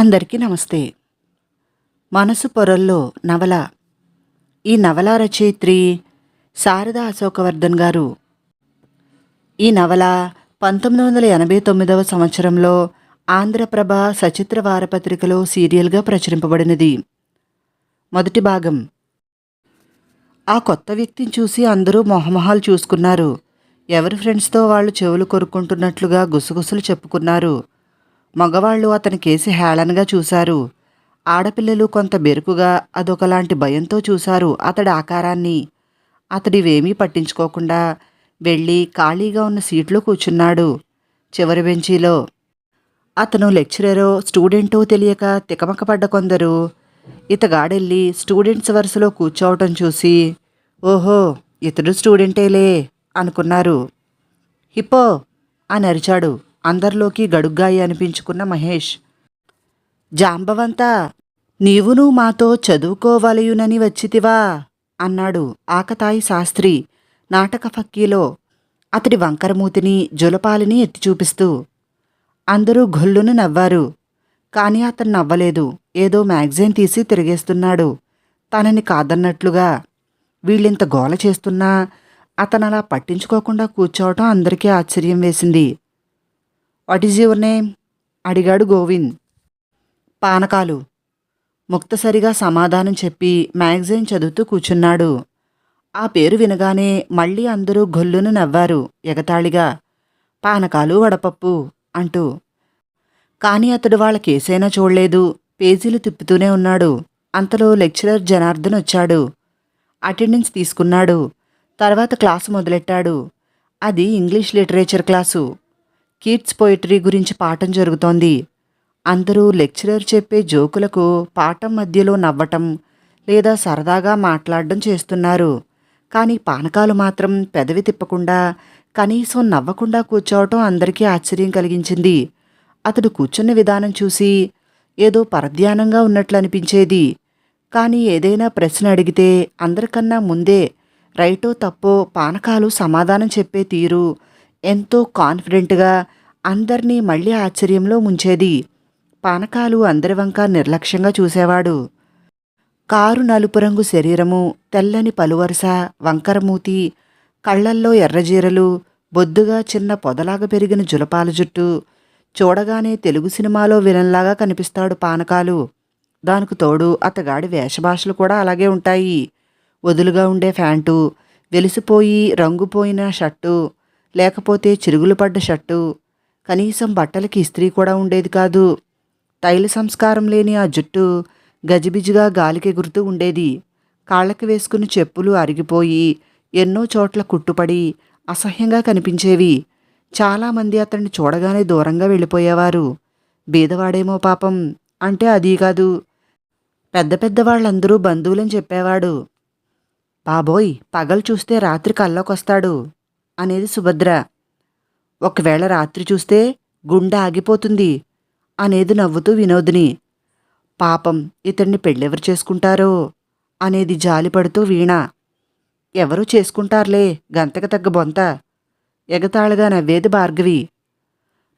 అందరికీ నమస్తే. మనసు పొరల్లో నవల. ఈ నవల రచయిత్రి శారదా అశోకవర్ధన్ గారు. ఈ నవల పంతొమ్మిది వందల ఎనభై తొమ్మిదవ సంవత్సరంలో ఆంధ్రప్రభ సచిత్ర వారపత్రికలో సీరియల్గా ప్రచురింపబడినది. మొదటి భాగం. ఆ కొత్త వ్యక్తిని చూసి అందరూ మొహమొహాలు చూసుకున్నారు. ఎవరి ఫ్రెండ్స్తో వాళ్ళు చెవులు కొరుక్కుంటున్నట్లుగా గుసగుసలు చెప్పుకున్నారు. మగవాళ్ళు అతని కేసి హేళనగా చూశారు. ఆడపిల్లలు కొంత బెరుకుగా అదొకలాంటి భయంతో చూశారు అతడి ఆకారాన్ని. అతడివేమీ పట్టించుకోకుండా వెళ్ళి ఖాళీగా ఉన్న సీట్లో కూర్చున్నాడు. చివరి బెంచీలో అతను లెక్చరరో స్టూడెంటో తెలియక తికమకపడ్డ కొందరు. ఇతగాడెళ్ళి స్టూడెంట్స్ వరుసలో కూర్చోవటం చూసి ఓహో ఇతడు స్టూడెంటేలే అనుకున్నారు. హిప్పో అని అరిచాడు. అందరిలోకి గడుగ్గాయి అనిపించుకున్న మహేష్. జాంబవంతా నీవును మాతో చదువుకోవలయునని వచ్చితివా? అన్నాడు ఆకతాయి శాస్త్రి నాటక ఫక్కీలో అతడి వంకరమూతిని జులపాలిని ఎత్తి చూపిస్తూ అందరూ గొల్లును నవ్వారు. కానీ అతను నవ్వలేదు. ఏదో మ్యాగజైన్ తీసి తిరిగేస్తున్నాడు. తనని కాదన్నట్లుగా వీళ్ళింత గోల చేస్తున్నా అతను అలా పట్టించుకోకుండా కూర్చోవటం అందరికీ ఆశ్చర్యం వేసింది. వాట్ ఈజ్ యువర్ నేమ్ అడిగాడు గోవింద్. పానకాలు. ముక్తసరిగా సమాధానం చెప్పి మ్యాగజైన్ చదువుతూ కూర్చున్నాడు. ఆ పేరు వినగానే మళ్ళీ అందరూ గొల్లును నవ్వారు ఎగతాళిగా. పానకాలు వడపప్పు అంటూ. కానీ అతడు వాళ్ళ కేసైనా చూడలేదు. పేజీలు తిప్పుతూనే ఉన్నాడు. అంతలో లెక్చరర్ జనార్దన్ వచ్చాడు. అటెండెన్స్ తీసుకున్నాడు. తర్వాత క్లాసు మొదలెట్టాడు. అది English literature class. Kids poetry గురించి పాఠం జరుగుతోంది. అందరూ లెక్చరర్ చెప్పే జోకులకు పాఠం మధ్యలో నవ్వటం లేదా సరదాగా మాట్లాడడం చేస్తున్నారు. కానీ పానకాలు మాత్రం పెదవి తిప్పకుండా కనీసం నవ్వకుండా కూర్చోవటం అందరికీ ఆశ్చర్యం కలిగించింది. అతడు కూర్చున్న విధానం చూసి ఏదో పరధ్యానంగా ఉన్నట్లు అనిపించేది. కానీ ఏదైనా ప్రశ్న అడిగితే అందరికన్నా ముందే రైటో తప్పో పానకాలు సమాధానం చెప్పే తీరు ఎంతో కాన్ఫిడెంట్గా అందర్నీ మళ్ళీ ఆశ్చర్యంలో ముంచేది. పానకాలు అందరి వంక నిర్లక్ష్యంగా చూసేవాడు. కారు నలుపు రంగు శరీరము తెల్లని పలువరుస వంకరమూతి కళ్ళల్లో ఎర్రజీరలు బొద్దుగా చిన్న పొదలాగా పెరిగిన జులపాల జుట్టు చూడగానే తెలుగు సినిమాలో విలన్లాగా కనిపిస్తాడు పానకాలు. దానికి తోడు అతగాడి వేషభాషలు కూడా అలాగే ఉంటాయి. వదులుగా ఉండే ఫ్యాంటు వెలిసిపోయి రంగుపోయిన షర్టు లేకపోతే చిరుగులు పడ్డ షర్టు కనీసం బట్టలకి ఇస్త్రీ కూడా ఉండేది కాదు. తైల సంస్కారం లేని ఆ జుట్టు గజిబిజిగా గాలికి ఎగురుతూ ఉండేది. కాళ్ళకి వేసుకుని చెప్పులు అరిగిపోయి ఎన్నో చోట్ల కుట్టుపడి అసహ్యంగా కనిపించేవి. చాలామంది అతన్ని చూడగానే దూరంగా వెళ్ళిపోయేవారు. బీదవాడేమో పాపం అంటే అదీ కాదు. పెద్ద పెద్ద వాళ్ళందరూ బంధువులని చెప్పేవాడు. బాబోయ్ పగలు చూస్తే రాత్రి కల్లోకొస్తాడు అనేది సుభద్ర. ఒకవేళ రాత్రి చూస్తే గుండె ఆగిపోతుంది అనేది నవ్వుతూ వినోదిని. పాపం ఇతన్ని పెళ్ళెవరు చేసుకుంటారో అనేది జాలిపడుతూ వీణ. ఎవరూ చేసుకుంటారులే గంతకు తగ్గ బొంత. ఎగతాళగా నవ్వేది భార్గవి.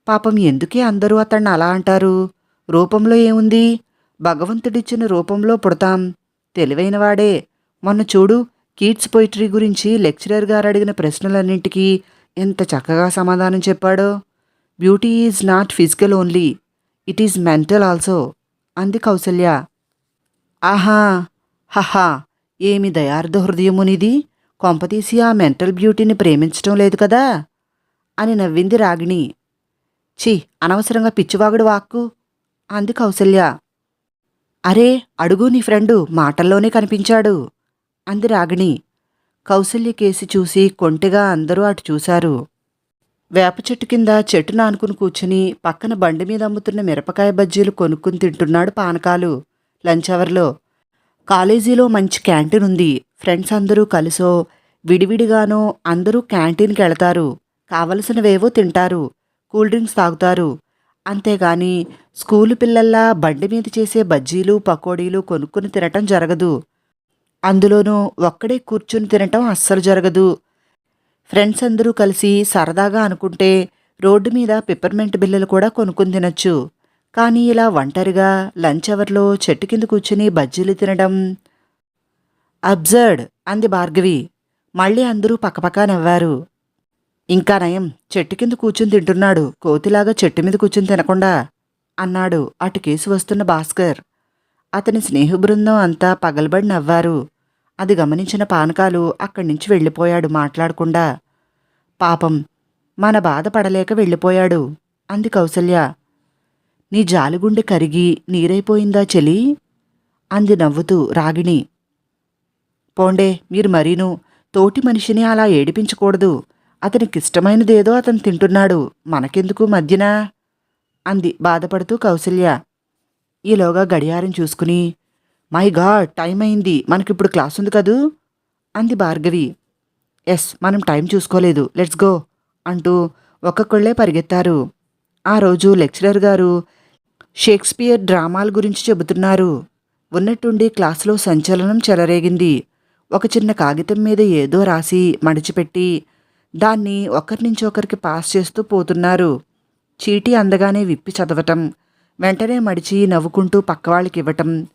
పాపం ఎందుకే అందరూ అతన్ని అలా అంటారు? రూపంలో ఏముంది? భగవంతుడిచ్చిన రూపంలో పుడతాం. తెలివైనవాడే మొన్న చూడు కీట్స్ పొయిటరీ గురించి లెక్చరర్ గారు అడిగిన ప్రశ్నలన్నింటికీ ఎంత చక్కగా సమాధానం చెప్పాడో. Beauty is not physical only it is mental also. అంది కౌసల్య. ఆహా హహా ఏమి దయార్థ హృదయమునిది? కొంపతీసి ఆ మెంటల్ బ్యూటీని ప్రేమించటం లేదు కదా? అని నవ్వింది రాగిణి. ఛీ అనవసరంగా పిచ్చివాగుడు వాక్కు అంది కౌసల్య. అరే అడుగు నీ ఫ్రెండు మాటల్లోనే కనిపించాడు అంది రాగిణి. కౌసల్య కేసి చూసి కొంటెగా అందరూ అటు చూశారు. వేప చెట్టు కింద చెట్టు నానుకుని కూర్చుని పక్కన బండి మీద అమ్ముతున్న మిరపకాయ బజ్జీలు కొనుక్కుని తింటున్నాడు పానకాలు. లంచ్ అవర్లో కాలేజీలో మంచి క్యాంటీన్ ఉంది. ఫ్రెండ్స్ అందరూ కలిసో విడివిడిగానో అందరూ క్యాంటీన్కి వెళతారు. కావలసినవేవో తింటారు. కూల్ డ్రింక్స్ తాగుతారు. అంతేగాని స్కూలు పిల్లల్లా బండి మీద చేసే బజ్జీలు పకోడీలు కొనుక్కుని తినటం జరగదు. అందులోనూ ఒక్కడే కూర్చుని తినటం అస్సలు జరగదు. ఫ్రెండ్స్ అందరూ కలిసి సరదాగా అనుకుంటే రోడ్డు మీద పిప్పర్మెంట్ బిల్లలు కూడా కొనుక్కుని తినొచ్చు. కానీ ఇలా ఒంటరిగా లంచ్ అవర్లో చెట్టు కింద కూర్చుని బజ్జీలు తినడం అబ్జర్డ్! అంది భార్గవి. మళ్ళీ అందరూ పక్కపక్క నవ్వారు. ఇంకా నయం చెట్టు కింద కూర్చుని తింటున్నాడు. కోతిలాగా చెట్టు మీద కూర్చుని తినకుండా అన్నాడు అటు కేసు వస్తున్న భాస్కర్. అతని స్నేహ బృందం అంతా పగలబడి నవ్వారు. అది గమనించిన పానకాలు అక్కడి నుంచి వెళ్ళిపోయాడు మాట్లాడకుండా. పాపం మన బాధపడలేక వెళ్ళిపోయాడు. అంది కౌసల్య. నీ జాలిగుండె కరిగి నీరైపోయిందా చెలి? అంది నవ్వుతూ రాగిణి. పోండే మీరు మరీను. తోటి మనిషిని అలా ఏడిపించకూడదు. అతనికిష్టమైనదేదో అతను తింటున్నాడు. మనకెందుకు మధ్యన? అంది బాధపడుతూ కౌసల్య. ఈలోగా గడియారం చూసుకుని మై గాడ్ టైం అయింది. మనకిప్పుడు క్లాస్ ఉంది కదూ? అంది భార్గవి. ఎస్ మనం టైం చూసుకోలేదు. లెట్స్ గో అంటూ ఒక్కొక్కళ్ళే పరిగెత్తారు. ఆ రోజు లెక్చరర్ గారు షేక్స్పియర్ డ్రామాల గురించి చెబుతున్నారు. ఉన్నట్టుండి క్లాసులో సంచలనం చెలరేగింది. ఒక చిన్న కాగితం మీద ఏదో రాసి మడిచిపెట్టి దాన్ని ఒకరి నుంచి ఒకరికి పాస్ చేస్తూ పోతున్నారు. చీటీ అందగానే విప్పి చదవటం వెంటనే మడిచి నవ్వుకుంటూ పక్కవాళ్ళకి ఇవ్వటం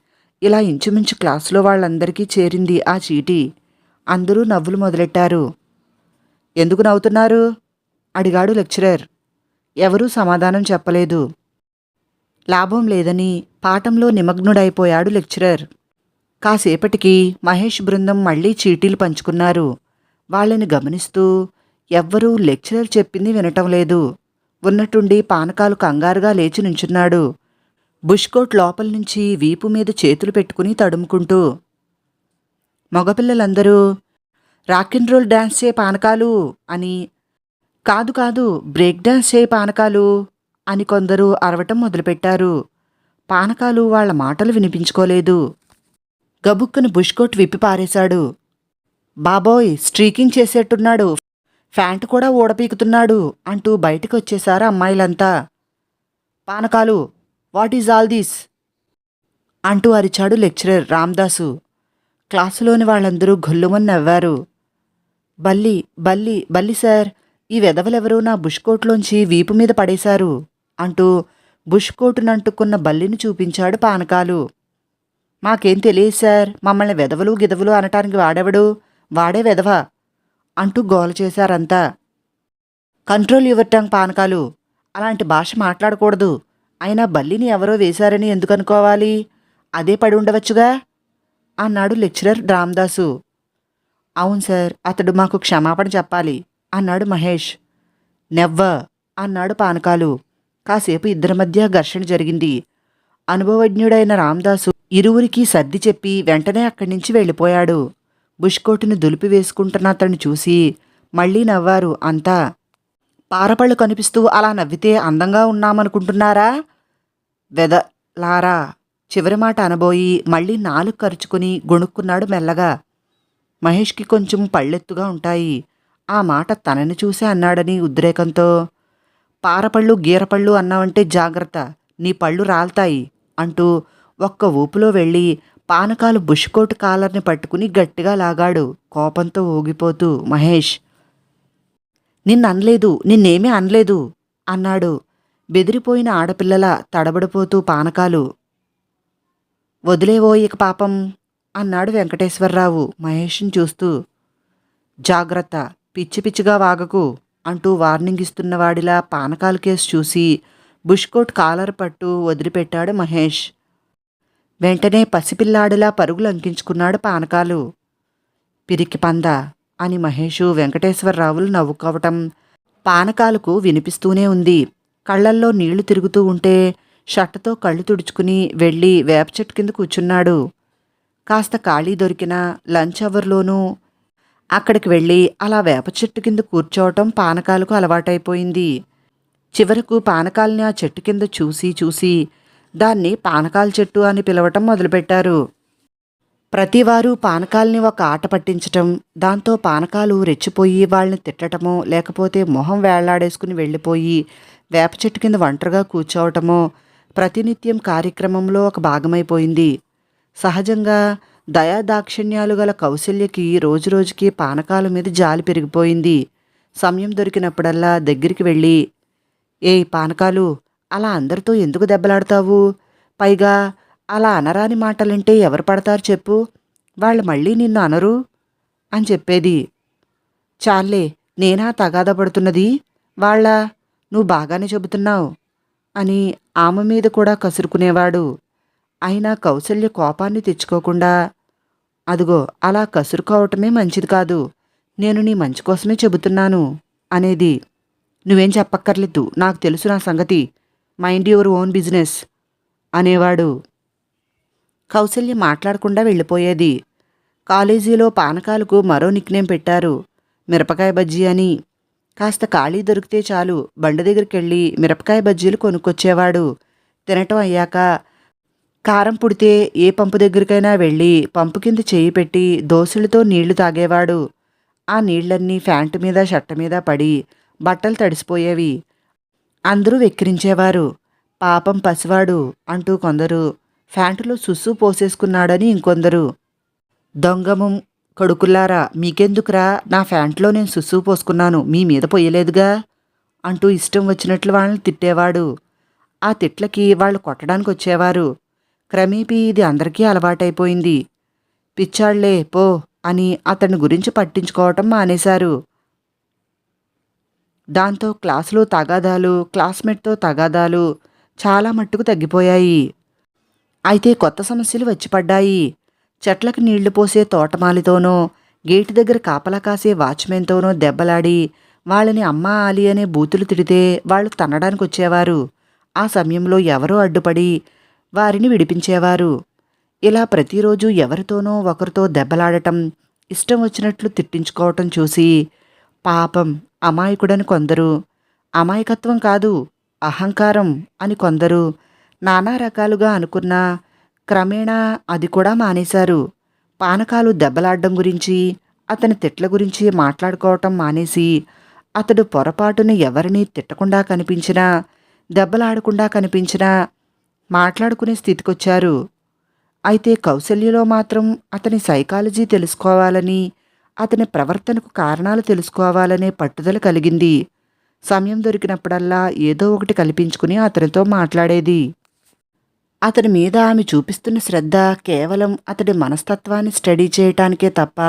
ఇలా ఇంచుమించు క్లాసులో వాళ్ళందరికీ చేరింది ఆ చీటీ. అందరూ నవ్వులు మొదలెట్టారు. ఎందుకు నవ్వుతున్నారు? అడిగాడు లెక్చరర్. ఎవరూ సమాధానం చెప్పలేదు. లాభం లేదని పాఠంలో నిమగ్నుడైపోయాడు లెక్చరర్. కాసేపటికి మహేష్ బృందం మళ్ళీ చీటీలు పంచుకున్నారు. వాళ్ళని గమనిస్తూ ఎవ్వరూ లెక్చరర్ చెప్పింది వినటం లేదు. ఉన్నట్టుండి పానకాలు కంగారుగా లేచి నుంచున్నాడు. బుష్కోట్ లోపల నుంచి వీపు మీద చేతులు పెట్టుకుని తడుముకుంటూ మగపిల్లలందరూ రాకిన్ రోల్ డాన్స్ చే పానకాలు? అని కాదు కాదు బ్రేక్ డాన్స్ చే పానకాలు? అని కొందరు అరవటం మొదలుపెట్టారు. పానకాలు వాళ్ళ మాటలు వినిపించుకోలేదు. గబుక్కును బుష్కోట్ విప్పి పారేశాడు. బాబోయ్ స్ట్రీకింగ్ చేసేట్టున్నాడు. ఫ్యాంట్ కూడా ఊడపీకుతున్నాడు అంటూ బయటికి వచ్చేశారు అమ్మాయిలంతా. Panakalu what is all this? అంటూ అరిచాడు లెక్చరర్ రామ్దాసు. క్లాసులోని వాళ్ళందరూ గొల్లుమని నవ్వారు. బల్లి బల్లి బల్లి సార్ ఈ వెధవలెవరూ నా బుష్కోట్లోంచి వీపు మీద పడేశారు అంటూ బుష్కోటునంటుకున్న బల్లిని చూపించాడు పానకాలు. మాకేం తెలియదు సార్ మమ్మల్ని వెధవలు గిదవలు అనటానికి వాడెవడు? వాడే వెదవ అంటూ గోల చేశారంతా. Control your tongue Panakalu. అలాంటి భాష మాట్లాడకూడదు. ఆయన బల్లిని ఎవరో వేశారని ఎందుకు అనుకోవాలి? అదే పడి ఉండవచ్చుగా? అన్నాడు లెక్చరర్ రామ్దాసు. అవును సార్ అతడు మాకు క్షమాపణ చెప్పాలి అన్నాడు మహేష్. నెవ్వ అన్నాడు పానకాలు. కాసేపు ఇద్దరి మధ్య ఘర్షణ జరిగింది. అనుభవజ్ఞుడైన రామ్దాసు ఇరువురికి సర్ది చెప్పి వెంటనే అక్కడి నుంచి వెళ్ళిపోయాడు. బుష్కోటును దులిపి వేసుకుంటున్న అతన్ని చూసి మళ్ళీ నవ్వారు అంతా పారపళ్ళు కనిపిస్తూ అలా నవ్వితే అందంగా ఉన్నామనుకుంటున్నారా? వెద లారా చివరి మాట అనబోయి మళ్ళీ నాలుగు ఖర్చుకుని గొణుక్కున్నాడు మెల్లగా. మహేష్కి కొంచెం పళ్ళెత్తుగా ఉంటాయి. ఆ మాట తనని చూసే అన్నాడని ఉద్రేకంతో. పారపళ్ళు గీరపళ్ళు అన్నావంటే జాగ్రత్త నీ పళ్ళు రాల్తాయి అంటూ ఒక్క ఊపులో వెళ్ళి పానకాలు బుష్కోటు కాలర్ని పట్టుకుని గట్టిగా లాగాడు. కోపంతో ఊగిపోతూ మహేష్ నిన్ననలేదు నిన్నేమీ అనలేదు అన్నాడు. బెదిరిపోయిన ఆడపిల్లల తడబడిపోతూ పానకాలు. వదిలేవో ఇక పాపం అన్నాడు వెంకటేశ్వరరావు మహేష్ని చూస్తూ. జాగ్రత్త పిచ్చి పిచ్చిగా వాగకు అంటూ వార్నింగ్ ఇస్తున్న వాడిలా పానకాల కేసు చూసి బుష్కోట్ కాలర్ పట్టు వదిలిపెట్టాడు మహేష్. వెంటనే పసిపిల్లాడిలా పరుగులు అంకించుకున్నాడు పానకాలు. పిరికి పంద అని మహేషు వెంకటేశ్వరరావులు నవ్వుకోవటం పానకాలకు వినిపిస్తూనే ఉంది. కళ్ళల్లో నీళ్ళు తిరుగుతూ ఉంటే షట్టతో కళ్ళు తుడుచుకుని వెళ్ళి వేప చెట్టు కింద కూర్చున్నాడు. కాస్త ఖాళీ దొరికిన లంచ్ అవర్లోనూ అక్కడికి వెళ్ళి అలా వేప చెట్టు కింద కూర్చోవటం పానకాలకు అలవాటైపోయింది. చివరకు పానకాల్ని ఆ చెట్టు కింద చూసి చూసి దాన్ని పానకాల చెట్టు అని పిలవటం మొదలుపెట్టారు. ప్రతివారు పానకాల్ని ఒక ఆట పట్టించటం దాంతో పానకాలు రెచ్చిపోయి వాళ్ళని తిట్టటమో లేకపోతే మొహం వేళ్ళాడేసుకుని వెళ్ళిపోయి వేప చెట్టు కింద ఒంటరిగా కూర్చోవటమో ప్రతినిత్యం కార్యక్రమంలో ఒక భాగమైపోయింది. సహజంగా దయాదాక్షిణ్యాలు గల కౌశల్యకి రోజురోజుకి పానకాల మీద జాలి పెరిగిపోయింది. సమయం దొరికినప్పుడల్లా దగ్గరికి వెళ్ళి ఏయ్ పానకాలు అలా అందరితో ఎందుకు దెబ్బలాడతావు? పైగా అలా అనరాని మాటలంటే ఎవరు పడతారు చెప్పు? వాళ్ళు మళ్ళీ నిన్ను అనరు? అని చెప్పేది. చాలే నేనా తగాద పడుతున్నది? వాళ్ళ నువ్వు బాగానే చెబుతున్నావు అని ఆమె మీద కూడా కసురుకునేవాడు. అయినా కౌశల్య కోపాన్ని తెచ్చుకోకుండా అదిగో అలా కసురుకోవటమే మంచిది కాదు నేను నీ మంచి కోసమే చెబుతున్నాను అనేది. నువ్వేం చెప్పక్కర్లేదు నాకు తెలుసు నా సంగతి. మైండ్ యువర్ ఓన్ బిజినెస్ అనేవాడు. కౌశల్య మాట్లాడకుండా వెళ్ళిపోయేది. కాలేజీలో పానకాలకు మరో నిక్నేం పెట్టారు. మిరపకాయ బజ్జీ అని. కాస్త ఖాళీ దొరికితే చాలు. బండి దగ్గరికి వెళ్ళి మిరపకాయ బజ్జీలు కొనుక్కొచ్చేవాడు. తినటం అయ్యాక కారం పుడితే ఏ పంపు దగ్గరికైనా వెళ్ళి పంపు కింద చేయి పెట్టి దోశలతో నీళ్ళు తాగేవాడు. ఆ నీళ్ళన్నీ ఫ్యాంట్ మీద షట్ట మీద పడి బట్టలు తడిసిపోయేవి. అందరూ వెక్కిరించేవారు. పాపం పసివాడు అంటూ కొందరు ఫ్యాంటులో సుస్సు పోసేసుకున్నాడని ఇంకొందరు. దొంగము కడుకుల్లారా మీకెందుకురా? నా ఫ్యాంట్లో నేను సుస్సు పోసుకున్నాను మీ మీద పొయ్యలేదుగా? అంటూ ఇష్టం వచ్చినట్లు వాళ్ళని తిట్టేవాడు. ఆ తిట్లకి వాళ్ళు కొట్టడానికి వచ్చేవారు. క్రమేపీ ఇది అందరికీ అలవాటైపోయింది. పిచ్చాళ్ళే పో అని అతని గురించి పట్టించుకోవటం మానేశారు. దాంతో క్లాసులో తగాదాలు క్లాస్మేట్తో తగాదాలు చాలా మట్టుకు తగ్గిపోయాయి. అయితే కొత్త సమస్యలు వచ్చిపడ్డాయి. చెట్లకు నీళ్ళు పోసే తోటమాలితోనో గేటు దగ్గర కాపలా కాసే వాచ్మెన్తోనో దెబ్బలాడి వాళ్ళని అమ్మా ఆలి అనే బూతులు తిడితే వాళ్ళు తన్నడానికి వచ్చేవారు. ఆ సమయంలో ఎవరో అడ్డుపడి వారిని విడిపించేవారు. ఇలా ప్రతిరోజు ఎవరితోనో ఒకరితో దెబ్బలాడటం ఇష్టం వచ్చినట్లు తిట్టించుకోవటం చూసి పాపం అమాయకుడని కొందరు. అమాయకత్వం కాదు అహంకారం అని కొందరు నానా రకాలుగా అనుకున్నా క్రమేణా అది కూడా మానేశారు. పానకాలు దెబ్బలాడడం గురించి అతని తిట్ల గురించి మాట్లాడుకోవటం మానేసి అతడు పొరపాటున ఎవరినీ తిట్టకుండా కనిపించినా దెబ్బలాడకుండా కనిపించినా మాట్లాడుకునే స్థితికొచ్చారు. అయితే కౌశల్యలో మాత్రం అతని సైకాలజీ తెలుసుకోవాలని అతని ప్రవర్తనకు కారణాలు తెలుసుకోవాలనే పట్టుదల కలిగింది. సమయం దొరికినప్పుడల్లా ఏదో ఒకటి కల్పించుకుని అతనితో మాట్లాడేది. అతని మీద ఆమె చూపిస్తున్న శ్రద్ధ కేవలం అతడి మనస్తత్వాన్ని స్టడీ చేయటానికే తప్ప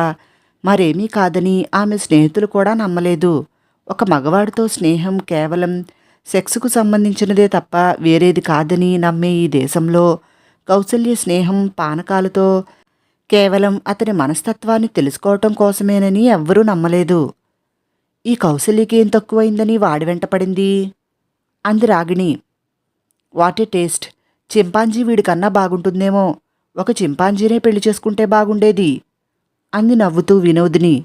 మరేమీ కాదని ఆమె స్నేహితులు కూడా నమ్మలేదు. ఒక మగవాడితో స్నేహం కేవలం సెక్స్కు సంబంధించినదే తప్ప వేరేది కాదని నమ్మే ఈ దేశంలో కౌసల్య స్నేహం పానకాలతో కేవలం అతని మనస్తత్వాన్ని తెలుసుకోవటం కోసమేనని ఎవ్వరూ నమ్మలేదు. ఈ కౌసల్యకి ఏం తక్కువైందని వాడి వెంటపడింది అంది Ragini. What a taste! Chimpanzee వీడికన్నా బాగుంటుందేమో. ఒక చింపాంజీనే పెళ్ళి చేసుకుంటే బాగుండేది. అంది నవ్వుతూ వినోదిని.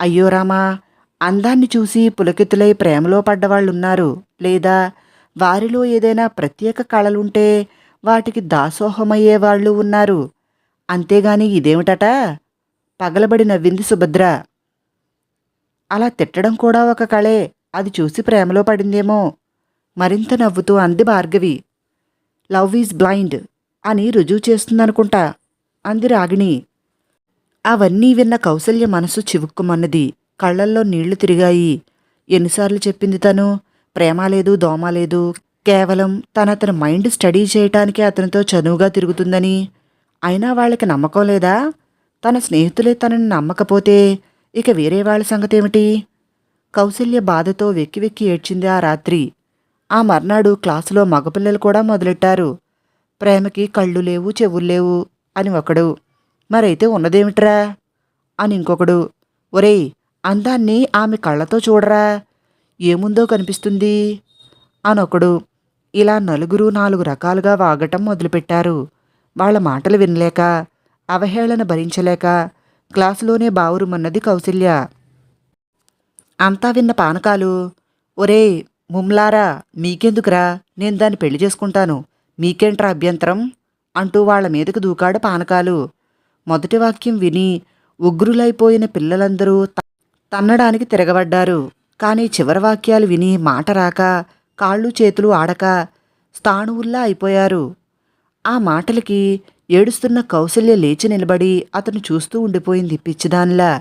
అయ్యో రామా అందాన్ని చూసి పులకితులై ప్రేమలో పడ్డవాళ్ళున్నారు. లేదా వారిలో ఏదైనా ప్రత్యేక కళలుంటే వాటికి దాసోహమయ్యే వాళ్ళు ఉన్నారు. అంతేగాని ఇదేమిటట? పగలబడి నవ్వింది సుభద్ర. అలా తిట్టడం కూడా ఒక కళే. అది చూసి ప్రేమలో పడిందేమో. మరింత నవ్వుతూ అంది భార్గవి. లవ్ ఈజ్ బ్లైండ్ అని రుజువు చేస్తుందనుకుంటా అంది రాగిణి. అవన్నీ విన్న కౌసల్య మనసు చివుక్కుమన్నది. కళ్ళల్లో నీళ్ళు తిరిగాయి. ఎన్నిసార్లు చెప్పింది తను? ప్రేమ లేదు దోమ లేదు. కేవలం తన అతని మైండ్ స్టడీ చేయటానికే అతనితో చనువుగా తిరుగుతుందని. అయినా వాళ్ళకి నమ్మకం లేదా? తన స్నేహితులే తనని నమ్మకపోతే ఇక వేరే వాళ్ళ సంగతేమిటి? కౌసల్య బాధతో వెక్కి వెక్కి ఏడ్చింది ఆ రాత్రి. ఆ మర్నాడు క్లాసులో మగపిల్లలు కూడా మొదలెట్టారు. ప్రేమకి కళ్ళు లేవు చెవులు లేవు అని ఒకడు మరైతే ఉన్నదేమిట్రా? అని ఇంకొకడు ఒరేయ్ అందాన్ని ఆమె కళ్ళతో చూడరా? ఏముందో కనిపిస్తుంది? అనొకడు ఇలా నలుగురు నాలుగు రకాలుగా వాగటం మొదలుపెట్టారు. వాళ్ళ మాటలు వినలేక అవహేళన భరించలేక క్లాసులోనే బావురుమన్నది కౌశల్య. అంతా విన్న పానకాలు ఒరే ముమ్లారా మీకెందుకురా? నేను దాన్ని పెళ్ళి చేసుకుంటాను. మీకేంట్రా అభ్యంతరం? అంటూ వాళ్ళ మీదకు దూకాడు పానకాలు. మొదటి వాక్యం విని ఉగ్రులైపోయిన పిల్లలందరూ తన్నడానికి తిరగబడ్డారు. కానీ చివరి వాక్యాలు విని మాట రాక కాళ్ళు చేతులు ఆడక స్థాణువుల్లా అయిపోయారు. ఆ మాటలకి ఏడుస్తున్న కౌశల్య లేచి నిలబడి అతను చూస్తూ ఉండిపోయింది పిచ్చిదానిలా.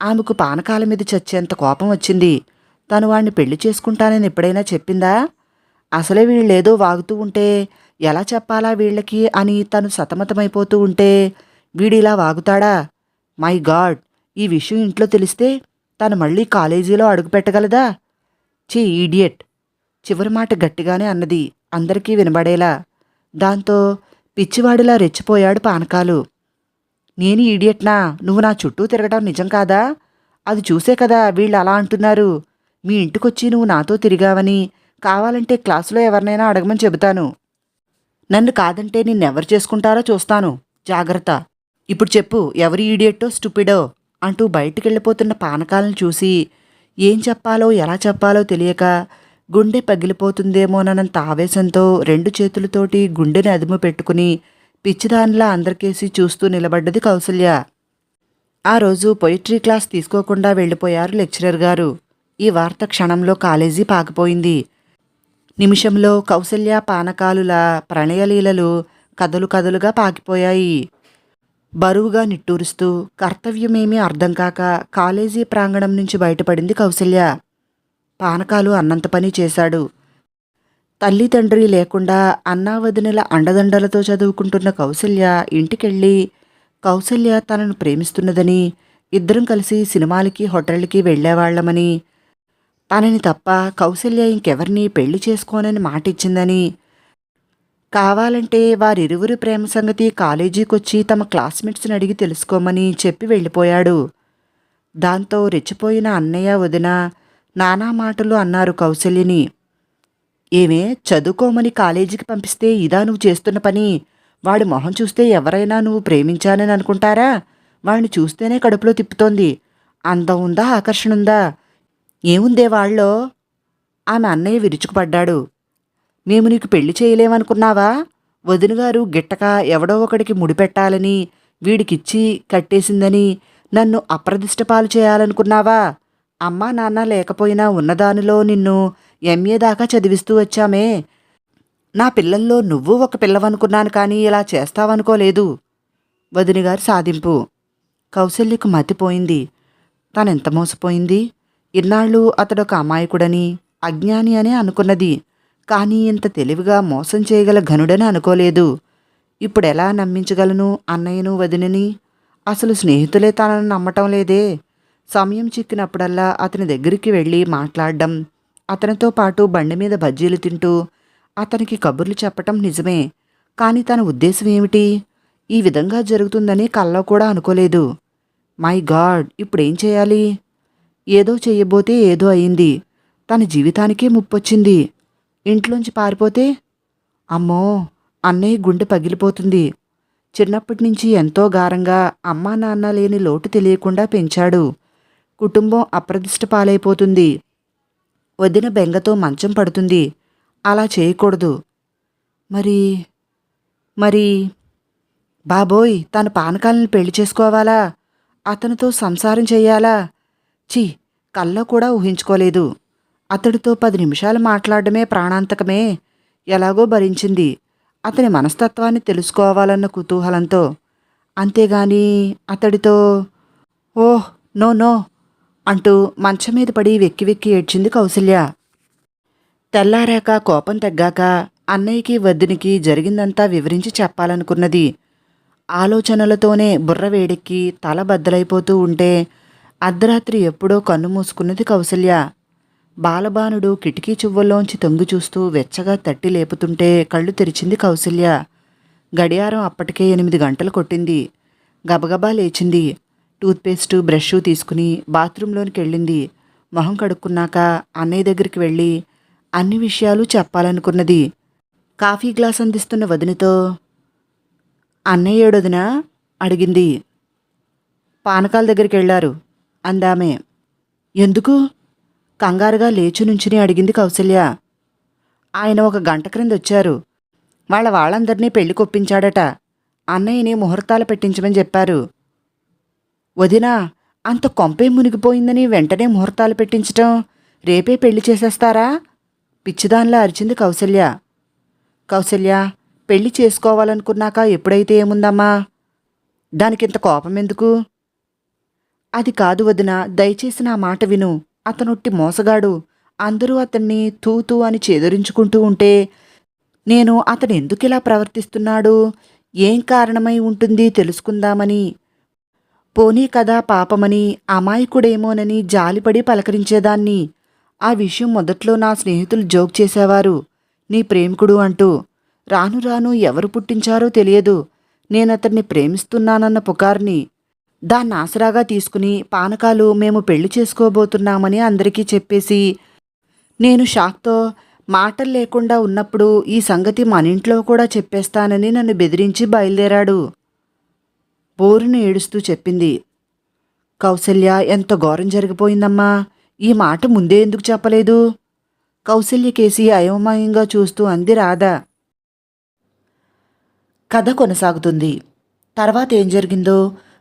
ఆమెకు పానకాల మీద చచ్చేంత కోపం వచ్చింది. తను వాణ్ణి పెళ్ళి చేసుకుంటానని ఎప్పుడైనా చెప్పిందా? అసలే వీళ్ళేదో వాగుతూ ఉంటే ఎలా చెప్పాలా వీళ్ళకి అని తను సతమతమైపోతూ ఉంటే వీడిలా వాగుతాడా? My God! ఈ విషయం ఇంట్లో తెలిస్తే తను మళ్ళీ కాలేజీలో అడుగుపెట్టగలదా చీ ఈడియట్ చివరి మాట గట్టిగానే అన్నది అందరికీ వినబడేలా. దాంతో పిచ్చివాడిలా రెచ్చిపోయాడు పానకాలు. నేను ఈడియట్నా నువ్వు నా చుట్టూ తిరగడం నిజం కాదా? అది చూసే కదా వీళ్ళు అలా అంటున్నారు. మీ ఇంటికొచ్చి నువ్వు నాతో తిరిగావని. కావాలంటే క్లాసులో ఎవరినైనా అడగమని చెబుతాను. నన్ను కాదంటే నిన్నెవరు చేసుకుంటారో చూస్తాను. జాగ్రత్త. ఇప్పుడు చెప్పు ఎవరి ఈడియట్టో స్టూపిడో? అంటూ బయటికెళ్ళిపోతున్న పానకాలను చూసి ఏం చెప్పాలో ఎలా చెప్పాలో తెలియక గుండె పగిలిపోతుందేమోనన్నంత ఆవేశంతో రెండు చేతులతోటి గుండెని అదుము పెట్టుకుని పిచ్చిదానిలా అందరికేసి చూస్తూ నిలబడ్డది కౌసల్య. ఆ రోజు పొయిట్రీ క్లాస్ తీసుకోకుండా వెళ్ళిపోయారు లెక్చరర్ గారు. ఈ వార్త క్షణంలో కాలేజీ పాకిపోయింది. నిమిషంలో కౌసల్య పానకాలుల ప్రణయలీలలు కథలు కథలుగా పాకిపోయాయి. బరువుగా నిట్టూరుస్తూ కర్తవ్యమేమీ అర్థం కాక కాలేజీ ప్రాంగణం నుంచి బయటపడింది కౌసల్య. పానకాలు అన్నంత పని చేశాడు. తల్లి తండ్రి లేకుండా అన్నావదినల అండదండలతో చదువుకుంటున్న కౌసల్య ఇంటికెళ్ళి కౌసల్య తనను ప్రేమిస్తున్నదని ఇద్దరం కలిసి సినిమాలకి హోటళ్ళకి వెళ్ళేవాళ్ళమని తనని తప్ప కౌసల్య ఇంకెవరిని పెళ్ళి చేసుకోనని మాటిచ్చిందని. కావాలంటే వారిరువురి ప్రేమ సంగతి కాలేజీకొచ్చి తమ క్లాస్మేట్స్ని అడిగి తెలుసుకోమని చెప్పి వెళ్ళిపోయాడు. దాంతో రెచ్చిపోయిన అన్నయ్య వదిన నానా మాటలు అన్నారు కౌసల్యని ఏమే చదువుకోమని కాలేజీకి పంపిస్తే ఇదా నువ్వు చేస్తున్న పని? వాడి మొహం చూస్తే ఎవరైనా నువ్వు ప్రేమించానని అనుకుంటారా? వాడిని చూస్తేనే కడుపులో తిప్పుతోంది. అందం ఉందా ఆకర్షణ ఉందా? ఏముందే వాళ్ళో? ఆమె అన్నయ్య విరుచుకుపడ్డాడు. మేము నీకు పెళ్ళి చేయలేమనుకున్నావా? వదినగారు గిట్టక ఎవడో ఒకడికి ముడిపెట్టాలని వీడికిచ్చి కట్టేసిందని నన్ను అప్రదిష్టపాలు చేయాలనుకున్నావా? అమ్మా నాన్న లేకపోయినా ఉన్నదానిలో నిన్ను ఎంఏ దాకా చదివిస్తూ వచ్చామే. నా పిల్లల్లో నువ్వు ఒక పిల్లవనుకున్నాను కానీ ఇలా చేస్తావనుకోలేదు. వదినగారు సాధింపు. కౌశల్యకు మతిపోయింది తనెంత మోసపోయింది? ఇన్నాళ్ళు అతడొక అమాయకుడని అజ్ఞాని అనే అనుకున్నది. కానీ ఇంత తెలివిగా మోసం చేయగల ఘనుడని అనుకోలేదు. ఇప్పుడెలా నమ్మించగలను అన్నయ్యను వదినని? అసలు స్నేహితులే తనను నమ్మటం లేదే. సమయం చిక్కినప్పుడల్లా అతని దగ్గరికి వెళ్ళి మాట్లాడడం అతనితో పాటు బండి మీద బజ్జీలు తింటూ అతనికి కబుర్లు చెప్పటం నిజమే. కానీ తన ఉద్దేశం ఏమిటి? ఈ విధంగా జరుగుతుందని కల్లో కూడా అనుకోలేదు. My God! ఇప్పుడేం చేయాలి? ఏదో చెయ్యబోతే ఏదో అయింది. తన జీవితానికే ముప్పొచ్చింది. ఇంట్లోంచి పారిపోతే అమ్మో అన్నయ్య గుండె పగిలిపోతుంది. చిన్నప్పటి నుంచి ఎంతో గారంగా అమ్మా నాన్న లేని లోటు తెలియకుండా పెంచాడు. కుటుంబం అప్రదిష్ట పాలైపోతుంది వదిన బెంగతో మంచం పడుతుంది. అలా చేయకూడదు. మరి మరి బాబోయ్ తన పానకాలను పెళ్ళి చేసుకోవాలా? అతనితో సంసారం చేయాలా? చీ కల్లో కూడా ఊహించుకోలేదు. అతడితో పది నిమిషాలు మాట్లాడడమే ప్రాణాంతకమే. ఎలాగో భరించింది. అతని మనస్తత్వాన్ని తెలుసుకోవాలన్న కుతూహలంతో. అంతేగాని అతడితో ఓహ్ నో నో అంటూ మంచం మీద పడి వెక్కి వెక్కి ఏడ్చింది కౌసల్య. తెల్లారాక కోపం తగ్గాక అన్నయ్యకి వద్దునికి జరిగిందంతా వివరించి చెప్పాలనుకున్నది. ఆలోచనలతోనే బుర్ర వేడెక్కి తల బద్దలైపోతూ ఉంటే అర్ధరాత్రి ఎప్పుడో కన్ను మూసుకున్నది కౌసల్య. బాలబానుడు కిటికీ చువ్వల్లోంచి తొంగి చూస్తూ వెచ్చగా తట్టి లేపుతుంటే కళ్ళు తెరిచింది కౌసల్య. గడియారం అప్పటికే ఎనిమిది గంటలు కొట్టింది. గబగబా లేచింది. టూత్పేస్టు బ్రష్ తీసుకుని బాత్రూంలోనికి వెళ్ళింది. మొహం కడుక్కున్నాక అన్నయ్య దగ్గరికి వెళ్ళి అన్ని విషయాలు చెప్పాలనుకున్నది. కాఫీ గ్లాస్ అందిస్తున్న వదినతో అన్నయ్య అడిగింది. పానకాల దగ్గరికి వెళ్ళారు. అందామే. ఎందుకు? కంగారుగా లేచి నుంచుని అడిగింది కౌసల్య ఆయన ఒక గంట క్రింద వచ్చారు వాళ్ళ వాళ్ళందరినీ పెళ్ళి కొప్పించాడట. అన్నయ్యని ముహూర్తాలు పెట్టించమని చెప్పారు. వదినా అంత కొంపే మునిగిపోయిందని వెంటనే ముహూర్తాలు పెట్టించటం రేపే పెళ్ళి చేసేస్తారా? పిచ్చిదానిలా అరిచింది కౌసల్య కౌసల్య పెళ్ళి చేసుకోవాలనుకున్నాక ఎప్పుడైతే ఏముందమ్మా? దానికింత కోపం ఎందుకు అది కాదు వదిన దయచేసి నా మాట విను. అతనొట్టి మోసగాడు. అందరూ అతన్ని తూతూ అని చేదరించుకుంటూ ఉంటే నేను అతను ఎందుకు ఇలా ప్రవర్తిస్తున్నాడు? ఏం కారణమై ఉంటుంది తెలుసుకుందామని. పోనీ కదా పాపమని అమాయకుడేమోనని జాలిపడి పలకరించేదాన్ని. ఆ విషయం మొదట్లో నా స్నేహితులు జోక్ చేసేవారు. నీ ప్రేమికుడు అంటూ. రాను రాను ఎవరు పుట్టించారో తెలియదు. నేనతన్ని ప్రేమిస్తున్నానన్న పుకార్ని. దాన్ని ఆసరాగా తీసుకుని పానకాలు మేము పెళ్ళి చేసుకోబోతున్నామని అందరికీ చెప్పేసి నేను షాక్తో మాటలు లేకుండా ఉన్నప్పుడు ఈ సంగతి మన ఇంట్లో కూడా చెప్పేస్తానని నన్ను బెదిరించి బయలుదేరాడు. బోరును ఏడుస్తూ చెప్పింది. కౌసల్య ఎంత ఘోరం జరిగిపోయిందమ్మా. ఈ మాట ముందే ఎందుకు చెప్పలేదు? కౌసల్య కేసి అయోమయంగా చూస్తూ అంది రాధ. కథ కొనసాగుతుంది. తర్వాత ఏం జరిగిందో